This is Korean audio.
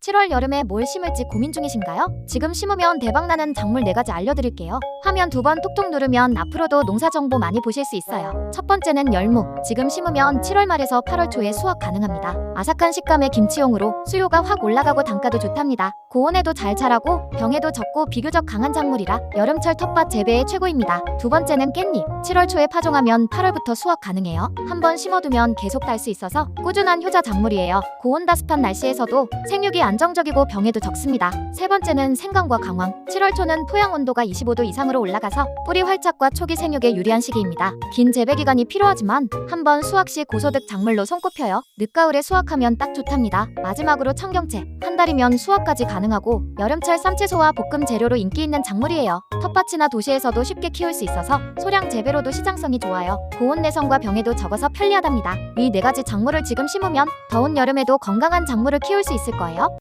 7월 여름에 뭘 심을지 고민 중이신가요? 지금 심으면 대박나는 작물 4가지 알려드릴게요. 화면 두 번 톡톡 누르면 앞으로도 농사 정보 많이 보실 수 있어요. 첫 번째는 열무. 지금 심으면 7월 말에서 8월 초에 수확 가능합니다. 아삭한 식감의 김치용으로 수요가 확 올라가고 단가도 좋답니다. 고온에도 잘 자라고 병에도 적고 비교적 강한 작물이라 여름철 텃밭 재배에 최고입니다. 두 번째는 깻잎. 7월 초에 파종하면 8월부터 수확 가능해요. 한 번 심어두면 계속 달 수 있어서 꾸준한 효자 작물이에요. 고온 다습한 날씨에서도 생육이 안 정적이고 병에도 적습니다. 세 번째는 생강과 강황. 7월 초는 토양 온도가 25도 이상으로 올라가서 뿌리 활착과 초기 생육에 유리한 시기입니다. 긴 재배 기간이 필요하지만 한번 수확 시 고소득 작물로 손꼽혀요. 늦가을에 수확하면 딱 좋답니다. 마지막으로 청경채. 한 달이면 수확까지 가능하고 여름철 쌈채소와 볶음 재료로 인기 있는 작물이에요. 텃밭이나 도시에서도 쉽게 키울 수 있어서 소량 재배로도 시장성이 좋아요. 고온 내성과 병에도 적어서 편리하답니다. 이 네 가지 작물을 지금 심으면 더운 여름에도 건강한 작물을 키울 수 있을 거예요.